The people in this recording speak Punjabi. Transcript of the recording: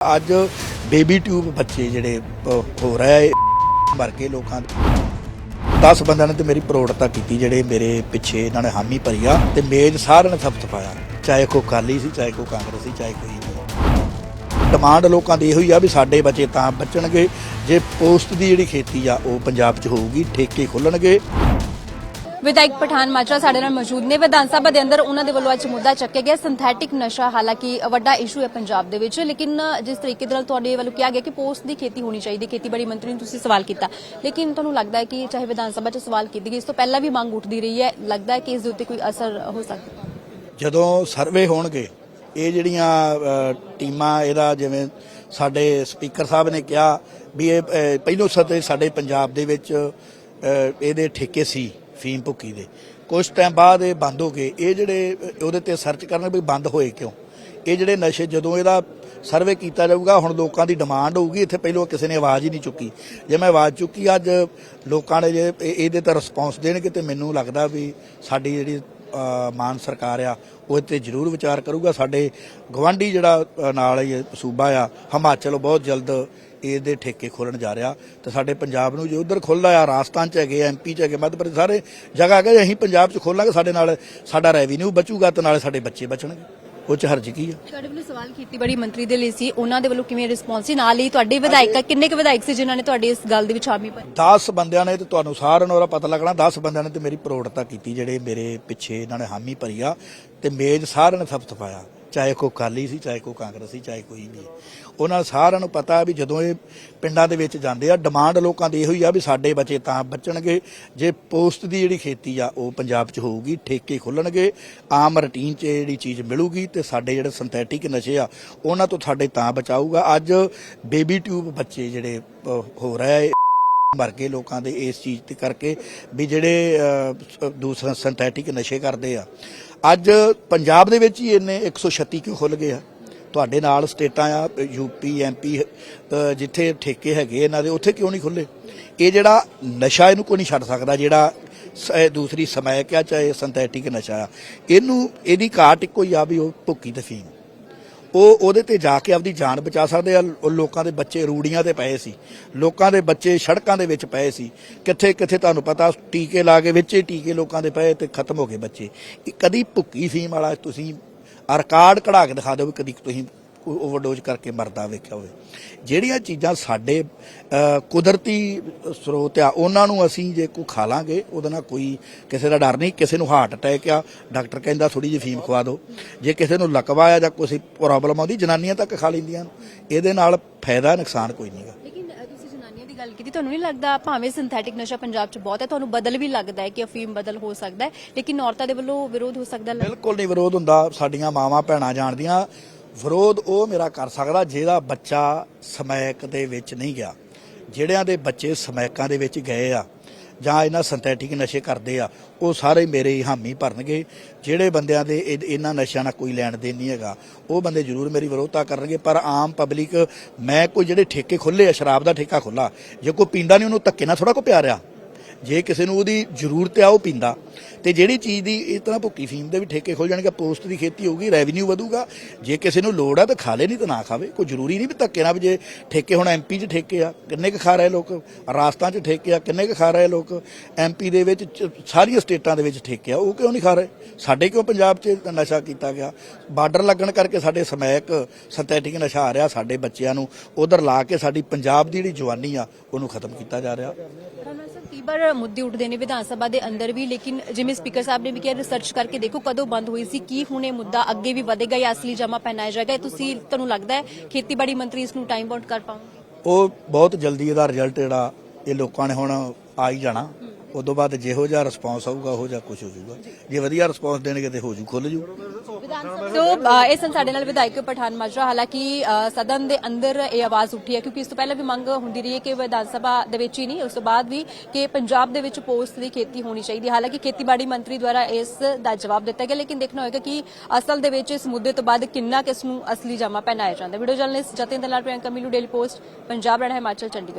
ਅੱਜ ਬੇਬੀ ਟਿਊਬ ਬੱਚੇ ਜਿਹੜੇ ਹੋ ਰਿਹਾ ਰਹੇ ਭਰ ਕੇ ਲੋਕਾਂ ਦੇ। 10 ਬੰਦਿਆਂ ਨੇ ਤੇ ਮੇਰੀ ਪ੍ਰੋੜਤਾ ਕੀਤੀ, ਜਿਹੜੇ ਮੇਰੇ ਪਿੱਛੇ ਇਹਨਾਂ ਨੇ ਹਾਮੀ ਭਰੀ ਆ, ਤੇ ਮੇਜ਼ ਸਾਰਿਆਂ ਨੇ ਥਪਥ ਪਾਇਆ ਚਾਹੇ ਕੋ ਕਾਲੀ ਸੀ, ਚਾਹੇ ਕੋ ਕਾਂਗਰਸੀ ਚਾਹੇ ਕੋਈ ਡਿਮਾਂਡ ਲੋਕਾਂ ਦੀ ਇਹੋ ਹੀ ਆ ਵੀ ਸਾਡੇ ਬੱਚੇ ਤਾਂ ਬਚਣਗੇ। ਜੇ ਪੋਸਟ ਦੀ ਜਿਹੜੀ ਖੇਤੀ ਆ, ਉਹ ਪੰਜਾਬ 'ਚ ਹੋਊਗੀ, ਠੇਕੇ ਖੁੱਲਣਗੇ। ਵਿਧਾਇਕ ਪਠਾਨ ਮਾਜਰਾ ਸਾਡੇ ਨਾਲ ਮੌਜੂਦ ਨੇ। ਵਿਧਾਨ ਸਭਾ ਦੇ ਅੰਦਰ ਉਹਨਾਂ ਦੇ ਵੱਲੋਂ ਅੱਜ ਮੁੱਦਾ ਚੱਕਿਆ ਗਿਆ ਸਿੰਥੈਟਿਕ ਨਸ਼ਾ। ਹਾਲਾਂਕਿ ਵੱਡਾ ਇਸ਼ੂ ਹੈ ਪੰਜਾਬ ਦੇ ਵਿੱਚ, ਲੇਕਿਨ ਜਿਸ ਤਰੀਕੇ ਨਾਲ ਤੁਹਾਡੇ ਵੱਲੋਂ ਕਿਹਾ ਗਿਆ ਕਿ ਪੋਸਟ ਦੀ ਖੇਤੀ ਹੋਣੀ ਚਾਹੀਦੀ, ਖੇਤੀਬਾੜੀ ਮੰਤਰੀ ਨੂੰ ਤੁਸੀਂ ਸਵਾਲ ਕੀਤਾ। ਲੇਕਿਨ ਤੁਹਾਨੂੰ ਲੱਗਦਾ ਹੈ ਕਿ ਚਾਹੇ ਵਿਧਾਨ ਸਭਾ 'ਚ ਸਵਾਲ ਕੀਤੀ ਗਈ, ਇਸ ਤੋਂ ਪਹਿਲਾਂ ਵੀ ਮੰਗ ਉੱਠਦੀ ਰਹੀ ਹੈ। ਲੱਗਦਾ ਹੈ ਕਿ ਇਸ ਦੇ ਉੱਤੇ ਕੋਈ ਅਸਰ ਹੋ ਸਕਦਾ ਜਦੋਂ ਸਰਵੇ ਹੋਣਗੇ, ਇਹ ਜਿਹੜੀਆਂ ਟੀਮਾਂ, ਇਹਦਾ ਜਿਵੇਂ ਸਾਡੇ ਸਪੀਕਰ ਸਾਹਿਬ ਨੇ ਕਿਹਾ ਵੀ ਇਹ ਪਹਿਲੋਂ ਸਤੇ ਸਾਡੇ ਪੰਜਾਬ ਦੇ ਵਿੱਚ ਇਹਦੇ ਠੇਕੇ ਸੀ। ਫੀਮ ਭੁੱਕੀ ਦੇ। ਕੁਝ ਟਾਈਮ ਬਾਅਦ ਇਹ ਬੰਦ ਹੋ ਗਏ। ਇਹ ਜਿਹੜੇ ਉਹਦੇ ਤੇ ਸਰਚ ਕਰਨ ਵੀ ਬੰਦ ਹੋਏ ਕਿਉਂ? ਇਹ ਜਿਹੜੇ ਨਸ਼ੇ ਜਦੋਂ ਇਹਦਾ ਸਰਵੇ ਕੀਤਾ ਜਾਊਗਾ ਹੁਣ ਲੋਕਾਂ ਦੀ ਡਿਮਾਂਡ ਹੋਊਗੀ ਇੱਥੇ ਪਹਿਲੋਂ ਕਿਸੇ ਨੇ ਆਵਾਜ਼ ਹੀ ਨਹੀਂ ਚੁੱਕੀ। ਜੇ ਮੈਂ ਆਵਾਜ਼ ਚੁੱਕੀ ਅੱਜ ਲੋਕਾਂ ਨੇ ਜੇ ਇਹ- ਇਹਦੇ ਤੇ ਰਿਸਪੌਂਸ ਦੇਣਗੇ ਤੇ ਮੈਨੂੰ ਲੱਗਦਾ ਵੀ ਸਾਡੀ ਜਿਹੜੀ ਅ, ਮਾਨ ਸਰਕਾਰ ਆ ਉਹ ਤੇ ਜ਼ਰੂਰ ਵਿਚਾਰ ਕਰੂਗਾ। ਸਾਡੇ ਗਵਾਂਢੀ ਜਿਹੜਾ ਨਾਲ ਹੀ ਸੂਬਾ ਆ ਹਿਮਾਚਲ ਬਹੁਤ ਜਲਦ ਇਹਦੇ ਠੇਕੇ ਖੋਲਣ ਜਾ ਰਿਹਾ ਤੇ ਸਾਡੇ ਪੰਜਾਬ ਨੂੰ ਜੇ ਉਧਰ ਖੁੱਲਦਾ ਆ ਰਾਜਸਥਾਨ ਚ ਹੈਗੇ ਐਮਪੀ ਚ ਹੈਗੇ ਮੱਧ ਪ੍ਰਦੇਸ਼ ਸਾਰੇ ਜਗ੍ਹਾ ਹੈਗੇ ਅਸੀਂ ਪੰਜਾਬ ਚ ਖੋਲਾਂਗੇ ਸਾਡੇ ਨਾਲ ਸਾਡਾ ਰੈਵਨਿਊ ਬਚੂਗਾ ਤੇ ਨਾਲੇ ਸਾਡੇ ਬੱਚੇ ਬਚਣਗੇ। ਉਹ ਚ ਹਰਜ ਕੀ ਆ? ਤੁਹਾਡੇ ਵੱਲੋਂ ਸਵਾਲ ਖੇਤੀਬਾੜੀ ਮੰਤਰੀ ਦੇ ਲਈ ਸੀ ਉਹਨਾਂ ਦੇ ਵੱਲੋਂ ਕਿਵੇਂ ਰਿਸਪੌਂਸ ਸੀ? ਨਾਲ ਹੀ ਤੁਹਾਡੇ ਵਿਧਾਇਕ ਕਿੰਨੇ ਕੁ ਵਿਧਾਇਕ ਸੀ ਜਿਨ੍ਹਾਂ ਨੇ ਤੁਹਾਡੀ ਇਸ ਗੱਲ ਦੇ ਵਿੱਚ ਹਾਮੀ ਭਰੀ? 10 ਬੰਦਿਆਂ ਨੇ ਤੇ ਤੁਹਾਨੂੰ ਸਾਰਿਆਂ ਨੂੰ ਉਹਦਾ ਪਤਾ ਲੱਗਣਾ 10 ਬੰਦਿਆਂ ਨੇ ਤੇ ਮੇਰੀ ਪ੍ਰੋੜਤਾ ਕੀਤੀ ਜਿਹੜੇ ਮੇਰੇ ਪਿੱਛੇ ਇਹਨਾਂ ਨੇ ਹਾਮੀ ਭਰੀ ਆ ਤੇ ਮੇਜ਼ ਸਾਰਿਆਂ ਨੇ ਥਪਥ ਪਾਇਆ ਚਾਹੇ ਕੋਈ ਕਾਲੀ ਸੀ ਚਾਹੇ ਕੋ ਕਾਂਗਰਸੀ ਚਾਹੇ ਕੋਈ ਵੀ ਉਹਨਾਂ ਸਾਰਿਆਂ ਨੂੰ ਪਤਾ ਵੀ ਜਦੋਂ ਇਹ ਪਿੰਡਾਂ ਦੇ ਵਿੱਚ ਜਾਂਦੇ ਆ ਡਿਮਾਂਡ ਲੋਕਾਂ ਦੀ ਇਹੋ ਹੀ ਆ ਵੀ ਸਾਡੇ ਬੱਚੇ ਤਾਂ ਬਚਣਗੇ। ਜੇ ਪੋਸਟ ਦੀ ਜਿਹੜੀ ਖੇਤੀ ਆ ਉਹ ਪੰਜਾਬ 'ਚ ਹੋਊਗੀ ਠੇਕੇ ਖੁੱਲਣਗੇ ਆਮ ਰੂਟੀਨ 'ਚ ਜਿਹੜੀ ਚੀਜ਼ ਮਿਲੂਗੀ ਤੇ ਸਾਡੇ ਜਿਹੜੇ ਸਿੰਥੈਟਿਕ ਨਸ਼ੇ ਆ ਉਹਨਾਂ ਤੋਂ ਸਾਡੇ ਤਾਂ ਬਚਾਊਗਾ। ਅੱਜ ਬੇਬੀ ਟਿਊਬ ਬੱਚੇ ਜਿਹੜੇ ਅਹ, ਹੋ ਰਹੇ ਮਰ ਗਏ ਲੋਕਾਂ ਦੇ ਇਸ ਚੀਜ਼ ਤੇ ਕਰਕੇ ਵੀ ਜਿਹੜੇ ਦੂਸਰਾ ਸਿੰਥੈਟਿਕ ਨਸ਼ੇ ਕਰਦੇ ਆ ਅੱਜ ਪੰਜਾਬ ਦੇ ਵਿੱਚ ਹੀ ਇਹਨੇ 136 ਕਿਉਂ ਖੁੱਲ ਗਏ ਆ? ਤੁਹਾਡੇ ਨਾਲ ਸਟੇਟਾਂ ਆ ਯੂਪੀ ਐਮਪੀ ਜਿੱਥੇ ਠੇਕੇ ਹੈਗੇ ਇਹਨਾਂ ਦੇ, ਉੱਥੇ ਕਿਉਂ ਨਹੀਂ ਖੁੱਲੇ ਇਹ ਜਿਹੜਾ ਨਸ਼ਾ ਇਹਨੂੰ ਕੋਈ ਨਹੀਂ ਛੱਡ ਸਕਦਾ, ਜਿਹੜਾ ਸ- ਦੂਸਰੀ ਸਮੈਕ ਆ, ਚਾਹੇ ਸਿੰਥੈਟਿਕ ਨਸ਼ਾ ਆ। ਇਹਨੂੰ, ਇਹਦੀ ਘਾਟ ਇੱਕੋ ਹੀ ਆ ਵੀ ਉਹ ਭੁੱਕੀ ਤੇ ਉਹ ਉਹਦੇ ਤੇ ਜਾ ਕੇ ਆਪਦੀ ਜਾਨ ਬਚਾ ਸਕਦੇ ਆ। ਉਹ ਲੋਕਾਂ ਦੇ ਬੱਚੇ ਰੂੜੀਆਂ ਤੇ ਪਏ ਸੀ। ਲੋਕਾਂ ਦੇ ਬੱਚੇ ਸੜਕਾਂ ਦੇ ਵਿੱਚ ਪਏ ਸੀ। ਕਿੱਥੇ ਕਿੱਥੇ ਤੁਹਾਨੂੰ ਪਤਾ, ਟੀਕੇ ਲਾ ਕੇ ਵਿੱਚ ਹੀ ਟੀਕੇ ਲੋਕਾਂ ਦੇ ਪਏ ਤੇ ਖਤਮ ਹੋ ਗਏ ਬੱਚੇ। ਕਦੀ ਭੁੱਕੀ ਸੀਮ ਵਾਲਾ ਤੁਸੀਂ ਰਿਕਾਰਡ ਕਢਾ ਕੇ ਦਿਖਾ ਦਿਓ ਵੀ ਕਦੀ ਤੁਸੀਂ ਓਵਰਡੋਜ਼ ਕਰਕੇ ਮਰਦਾ ਵੇਖਿਆ ਹੋਵੇ। ਜਿਹੜੀਆਂ ਚੀਜ਼ਾਂ ਸਾਡੇ ਕੁਦਰਤੀ ਸਰੋਤ ਆ ਉਹਨਾਂ ਨੂੰ ਅਸੀਂ ਜੇ ਕੋਈ ਖਾ ਲਾਂਗੇ ਉਹਦੇ ਨਾਲ ਕੋਈ ਕਿਸੇ ਦਾ ਡਰ ਨਹੀਂ। ਕਿਸੇ ਨੂੰ ਹਾਰਟ ਅਟੈਕ ਆ ਡਾਕਟਰ ਕਹਿੰਦਾ ਥੋੜੀ ਜਿਹੀ ਫੀਮ ਖਵਾ ਦਿਓ। ਜੇ ਕਿਸੇ ਨੂੰ ਲਕਵਾ ਆ ਜਾਂ ਕੋਈ ਪ੍ਰੋਬਲਮ ਆਉਂਦੀ ਜਨਾਨੀਆਂ ਤੱਕ ਖਾ ਲੈਂਦੀਆਂ। ਇਹਦੇ ਨਾਲ ਫਾਇਦਾ ਨੁਕਸਾਨ ਕੋਈ ਨਹੀਂਗਾ ਗੱਲ ਕੀਤੀ ਤੁਹਾਨੂੰ ਨਹੀਂ ਲੱਗਦਾ ਭਾਵੇਂ ਸਿੰਥੈਟਿਕ ਨਸ਼ਾ ਪੰਜਾਬ 'ਚ ਬਹੁਤ ਹੈ ਤੁਹਾਨੂੰ ਬਦਲ ਵੀ ਲੱਗਦਾ ਹੈ ਕਿ ਅਫੀਮ ਬਦਲ ਹੋ ਸਕਦਾ ਹੈ? ਲੇਕਿਨ ਔਰਤਾਂ ਦੇ ਵੱਲੋਂ ਵਿਰੋਧ ਹੋ ਸਕਦਾ ਹੈ? ਬਿਲਕੁਲ ਨਹੀਂ ਵਿਰੋਧ ਹੁੰਦਾ। ਸਾਡੀਆਂ ਮਾਵਾਂ ਭੈਣਾਂ ਜਾਣਦੀਆਂ ਵਿਰੋਧ ਉਹ ਮੇਰਾ ਕਰ ਸਕਦਾ ਜਿਹਦਾ ਬੱਚਾ ਸਮੈਕ ਦੇ ਵਿੱਚ ਨਹੀਂ ਗਿਆ। ਜਿਹੜਿਆਂ ਦੇ ਬੱਚੇ ਸਮੈਕਾਂ ਦੇ ਵਿੱਚ ਗਏ ਆ ਜਾਂ ਇਹਨਾਂ ਸਿੰਥੈਟਿਕ ਨਸ਼ੇ ਕਰਦੇ ਆ, ਉਹ ਸਾਰੇ ਮੇਰੇ ਹੀ ਹਾਮੀ ਭਰਨਗੇ। ਜਿਹੜੇ ਬੰਦਿਆਂ ਦੇ ਇਹ- ਇਹਨਾਂ ਨਸ਼ਿਆਂ ਨਾਲ ਕੋਈ ਲੈਣ ਦੇਣ ਨਹੀਂ ਹੈਗਾ, ਉਹ ਬੰਦੇ ਜ਼ਰੂਰ ਮੇਰੀ ਵਿਰੋਧਤਾ ਕਰਨਗੇ। ਪਰ ਆਮ ਪਬਲਿਕ ਮੈਂ ਕੋਈ ਜਿਹੜੇ ਠੇਕੇ ਖੁੱਲੇ ਆ, ਸ਼ਰਾਬ ਦਾ ਠੇਕਾ ਖੁੱਲਾ ਜੇ ਕੋਈ ਪੀਂਦਾ ਨਹੀਂ, ਉਹਨੂੰ ਧੱਕੇ ਨਾਲ ਥੋੜਾ ਕੋ ਰਿਹਾ। ਜੇ ਕਿਸੇ ਨੂੰ ਉਹਦੀ ਜ਼ਰੂਰਤ ਆ, ਉਹ ਪੀਂਦਾ। ਤੇ ਜਿਹੜੀ ਚੀਜ਼ ਦੀ ਇਸ ਤਰ੍ਹਾਂ ਭੁੱਕੀ ਫੀਮ ਦੇ ਵੀ ਠੇਕੇ ਖੁੱਲ ਜਾਣਗੇ, ਪੋਸਟ ਦੀ ਖੇਤੀ ਹੋਊਗੀ, ਰੈਵਨਿਊ ਵਧੂਗਾ। ਜੇ ਕਿਸੇ ਨੂੰ ਲੋੜ ਆ ਤਾਂ ਖਾ ਲੇ, ਨਹੀਂ ਤਾਂ ਨਾ ਖਾਵੇ। ਕੋਈ ਜ਼ਰੂਰੀ ਨਹੀਂ ਵੀ ਧੱਕੇ ਨਾਲ ਵੀ ਜੇ ਠੇਕੇ ਹੁਣ ਐਮਪੀ 'ਚ ਠੇਕੇ ਆ, ਕਿੰਨੇ ਕੁ ਖਾ ਰਹੇ ਲੋਕ? ਰਾਜਸਥਾਨ 'ਚ ਠੇਕੇ ਆ, ਕਿੰਨੇ ਕੁ ਖਾ ਰਹੇ ਲੋਕ? ਐਮਪੀ ਦੇ ਵਿੱਚ ਸਾਰੀਆਂ ਸਟੇਟਾਂ ਦੇ ਵਿੱਚ ਠੇਕੇ ਆ, ਉਹ ਕਿਉਂ ਨਹੀਂ ਖਾ ਰਹੇ? ਸਾਡੇ ਕਿਉਂ ਪੰਜਾਬ 'ਚ ਨਸ਼ਾ ਕੀਤਾ ਗਿਆ? ਬਾਰਡਰ ਲੱਗਣ ਕਰਕੇ ਸਾਡੇ ਸਮੈਕ ਸਿੰਥੈਟਿਕ ਨਸ਼ਾ ਆ ਰਿਹਾ, ਸਾਡੇ ਬੱਚਿਆਂ ਨੂੰ ਉਧਰ ਲਾ ਕੇ ਸਾਡੀ ਪੰਜਾਬ ਦੀ ਜਿਹੜੀ ਜਵਾਨੀ ਆ, ਉਹਨੂੰ ਖਤਮ ਕੀਤਾ ਜਾ ਰਿਹਾ। ਕਈ ਵਾਰ ਮੁੱਦੇ ਉੱਠਦੇ ਨੇ ਵਿਧਾਨ ਸਭਾ ਦੇ ਅੰਦਰ ਵੀ, ਲੇਕਿਨ ਜਿਵੇਂ ਸਪੀਕਰ ਸਾਹਿਬ ਨੇ ਵੀ ਕਿਹਾ ਰਿਸਰਚ ਕਰਕੇ ਦੇਖੋ ਕਦੋਂ ਬੰਦ ਹੋਈ ਸੀ, ਕੀ ਹੁਣ ਇਹ ਮੁੱਦਾ ਅੱਗੇ ਵੀ ਵਧੇਗਾ ਜਾਂ ਅਸਲੀ ਜਮਾ ਪਹਿਨਾਇਆ ਜਾਏਗਾ, ਇਹ ਤੁਸੀਂ, ਤੁਹਾਨੂੰ ਲੱਗਦਾ ਹੈ ਖੇਤੀਬਾੜੀ ਮੰਤਰੀ ਇਸ ਨੂੰ ਟਾਈਮ ਬਾਉਂਡ ਕਰ ਪਾਉਂਗੇ? ਉਹ ਬਹੁਤ ਜਲਦੀ ਇਹਦਾ ਰਿਜ਼ਲਟ ਜਿਹੜਾ ਇਹ ਲੋਕਾਂ ਨੇ ਹੁਣ ਆ ਹੀ ਜਾਣਾ। ਉਦੋਂ ਬਾਅਦ ਜਿਹੋ ਜਿਹਾ ਰਿਸਪੌਂਸ ਆਊਗਾ ਉਹ ਜਿਹਾ ਕੁਝ ਹੋ ਜਾਊਗਾ। ਜੇ ਵਧੀਆ ਰਿਸਪੌਂਸ ਦੇਣਗੇ ਤੇ ਹੋ ਜੂ ਖੁੱਲ ਜੂ। ਵਿਧਾਨ ਅ, ਇਹ ਸਨ ਸਾਡੇ ਨਾਲ ਵਿਧਾਇਕ ਪਠਾਨ ਮਾਜਰਾ। ਹਾਲਾਂਕਿ ਅ, ਸਦਨ ਦੇ ਅੰਦਰ ਇਹ ਆਵਾਜ਼ ਉੱਠੀ ਹੈ ਕਿਉਂਕਿ ਇਸ ਤੋਂ ਪਹਿਲਾਂ ਵੀ ਮੰਗ ਹੁੰਦੀ ਰਹੀ ਹੈ ਕਿ ਵਿਧਾਨ ਸਭਾ ਦੇ ਵਿੱਚ ਹੀ ਨਹੀਂ ਉਸ ਤੋਂ ਬਾਅਦ ਵੀ ਕਿ ਪੰਜਾਬ ਦੇ ਵਿੱਚ ਪੋਸਟ ਦੀ ਖੇਤੀ ਹੋਣੀ ਚਾਹੀਦੀ ਹੈ। ਹਾਲਾਂਕਿ ਖੇਤੀਬਾੜੀ ਮੰਤਰੀ ਦੁਆਰਾ ਇਸ ਦਾ ਜਵਾਬ ਦਿੱਤਾ ਗਿਆ ਲੇਕਿਨ ਦੇਖਣਾ ਹੋਏਗਾ ਕਿ ਅਸਲ ਦੇ ਵਿੱਚ ਇਸ ਮੁੱਦੇ ਤੋਂ ਬਾਅਦ ਕਿੰਨਾ ਕਿਸ ਨੂੰ ਅਸਲੀ ਜਾਮਾ ਪਹਿਨਾਇਆ ਜਾਂਦਾ ਵੀਡੀਓ ਜਰਨਲਿਸਟ ਜਤਿਨ ਦਲਾਲ ਪ੍ਰਿਯੰਕਾ ਮਿਲੂ ਡੇਲੀ ਪੋਸਟ ਪੰਜਾਬ ਰਹਿਣਾ ਹਿਮਾਚਲ ਚੰਡੀਗੜ੍ਹ।